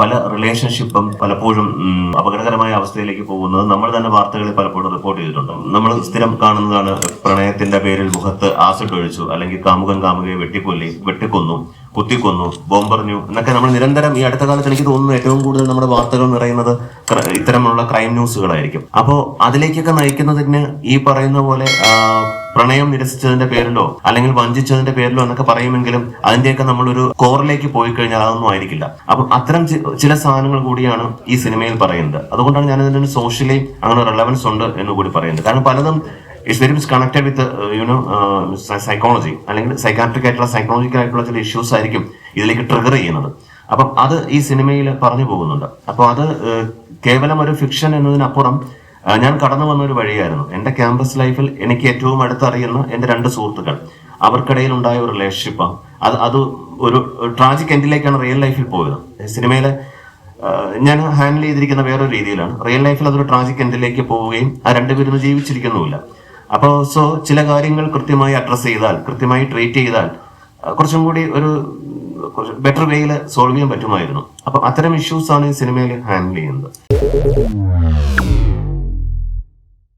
പല റിലേഷൻഷിപ്പും പലപ്പോഴും അപകടകരമായ അവസ്ഥയിലേക്ക് പോകുന്നത് നമ്മൾ തന്നെ വാർത്തകളിൽ പലപ്പോഴും റിപ്പോർട്ട് ചെയ്തിട്ടുണ്ട്. നമ്മൾ സ്ഥിരം കാണുന്നതാണ് പ്രണയത്തിന്റെ പേരിൽ മുഖത്ത് ആസിഡ് ഒഴിച്ചു അല്ലെങ്കിൽ കാമുകൻ കാമുകയെ വെട്ടിക്കൊല്ലി വെട്ടിക്കൊന്നു. കുത്തിക്കൊന്നു ബോംബെറിഞ്ഞു എന്നൊക്കെ നമ്മൾ നിരന്തരം ഈ അടുത്ത കാലത്ത് എനിക്ക് തോന്നുന്നു ഏറ്റവും കൂടുതൽ നമ്മുടെ വാർത്തകൾ നിറയുന്നത് ഇത്തരമുള്ള ക്രൈം ന്യൂസുകളായിരിക്കും അപ്പോൾ അതിലേക്കൊക്കെ നയിക്കുന്നതിന് ഈ പറയുന്ന പോലെ പ്രണയം നിരസിച്ചതിന്റെ പേരിലോ അല്ലെങ്കിൽ വഞ്ചിച്ചതിന്റെ പേരിലോ എന്നൊക്കെ പറയുമെങ്കിലും അതിന്റെയൊക്കെ നമ്മളൊരു കോറിലേക്ക് പോയി കഴിഞ്ഞാൽ അതൊന്നും ആയിരിക്കില്ല. അപ്പം അത്തരം ചില സാധനങ്ങൾ കൂടിയാണ് ഈ സിനിമയിൽ പറയുന്നത്. അതുകൊണ്ടാണ് ഞാൻ ഇതിന് സോഷ്യലി അങ്ങനെ റെലവൻസ് ഉണ്ട് എന്ന് കൂടി പറയുന്നത്. കാരണം പലതും it's very much connected with you know psychology അല്ലെങ്കിൽ സൈക്കാട്രിക് ആയിട്ടുള്ള സൈക്കോളജിക്കൽ ആയിട്ടുള്ള ചില ഇഷ്യൂസ് ആയിരിക്കും ഇതിലേക്ക് ട്രിഗർ ചെയ്യുന്നത്. അപ്പം അത് ഈ സിനിമയിൽ പറഞ്ഞു പോകുന്നുണ്ട്. അപ്പോൾ അത് കേവലം ഒരു ഫിക്ഷൻ എന്നതിനപ്പുറം ഞാൻ കടന്നു വന്ന ഒരു വഴിയായിരുന്നു. എന്റെ ക്യാമ്പസ് ലൈഫിൽ എനിക്ക് ഏറ്റവും അടുത്തറിയുന്ന എന്റെ രണ്ട് സുഹൃത്തുക്കൾ. അവർക്കിടയിൽ ഉണ്ടായ ഒരു റിലേഷൻഷിപ്പ് അത് അത് ഒരു ട്രാജിക് എൻഡിലേക്കാണ് റിയൽ ലൈഫിൽ പോയത്. സിനിമയിലെ ഞാൻ ഹാൻഡിൽ ചെയ്തിരിക്കുന്ന വേറൊരു രീതിയിലാണ്. റിയൽ ലൈഫിൽ അതൊരു ട്രാജിക് എൻഡിലേക്ക് പോവുകയും ആ രണ്ടുപേരും ജീവിച്ചിരിക്കുന്നുമില്ല. അപ്പോൾ സോ ചില കാര്യങ്ങൾ കൃത്യമായി അഡ്രസ്സ് ചെയ്താൽ കൃത്യമായി ട്രീറ്റ് ചെയ്താൽ കുറച്ചും കൂടി ഒരു ബെറ്റർ വേയിൽ സോൾവ് ചെയ്യാൻ പറ്റുമായിരുന്നു. അപ്പം അത്തരം ഇഷ്യൂസാണ് ഈ സിനിമയിൽ ഹാൻഡിൽ ചെയ്യുന്നത്.